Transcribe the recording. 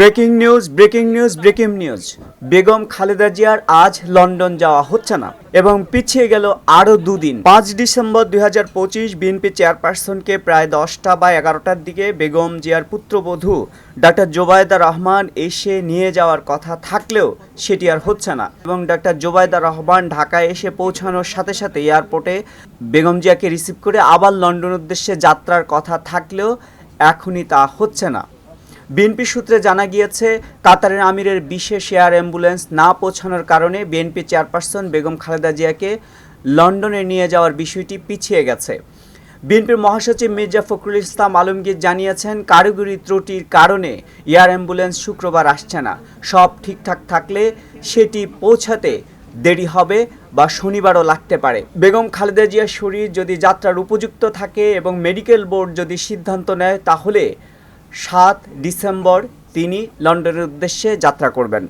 Breaking news breaking news breaking news. Begum Khaleda জিয়ার আজ London যাওয়া হচ্ছে না এবং পিছিয়ে গেল আরও দুদিন। পাঁচ ডিসেম্বর দুই হাজার পঁচিশ বিএনপি চেয়ারপারসনকে প্রায় দশটা বা এগারোটার দিকে বেগম জিয়ার পুত্রবধূ ডাক্তার জোবায়দা রহমান এসে নিয়ে যাওয়ার কথা থাকলেও সেটি আর হচ্ছে না এবং ডাক্তার জোবায়দা রহমান ঢাকায় এসে পৌঁছানোর সাথে সাথে এয়ারপোর্টে বেগম জিয়াকে রিসিভ করে আবার লন্ডন উদ্দেশ্যে যাত্রার কথা থাকলেও এখনই তা হচ্ছে না। বিএনপি সূত্রে জানা গিয়েছে, কাতারের আমিরের বিশেষ এয়ার অ্যাম্বুলেন্স না পৌঁছানোর কারণে বিএনপি চেয়ারপারসন বেগম খালেদা জিয়াকে লন্ডনে নিয়ে যাওয়ার বিষয়টি পিছিয়ে গেছে। বিএনপির মহাসচিব মির্জা ফখরুল ইসলাম আলমগীর জানিয়েছেন, কারিগরি ত্রুটির কারণে এয়ার অ্যাম্বুলেন্স শুক্রবার আসছে না। সব ঠিকঠাক থাকলে সেটি পৌঁছাতে দেরি হবে বা শনিবারও লাগতে পারে। বেগম খালেদা জিয়ার শরীর যদি যাত্রার উপযুক্ত থাকে এবং মেডিকেল বোর্ড যদি সিদ্ধান্ত নেয়, তাহলে সাত ডিসেম্বর তিনি লন্ডনের উদ্দেশ্যে যাত্রা করবেন।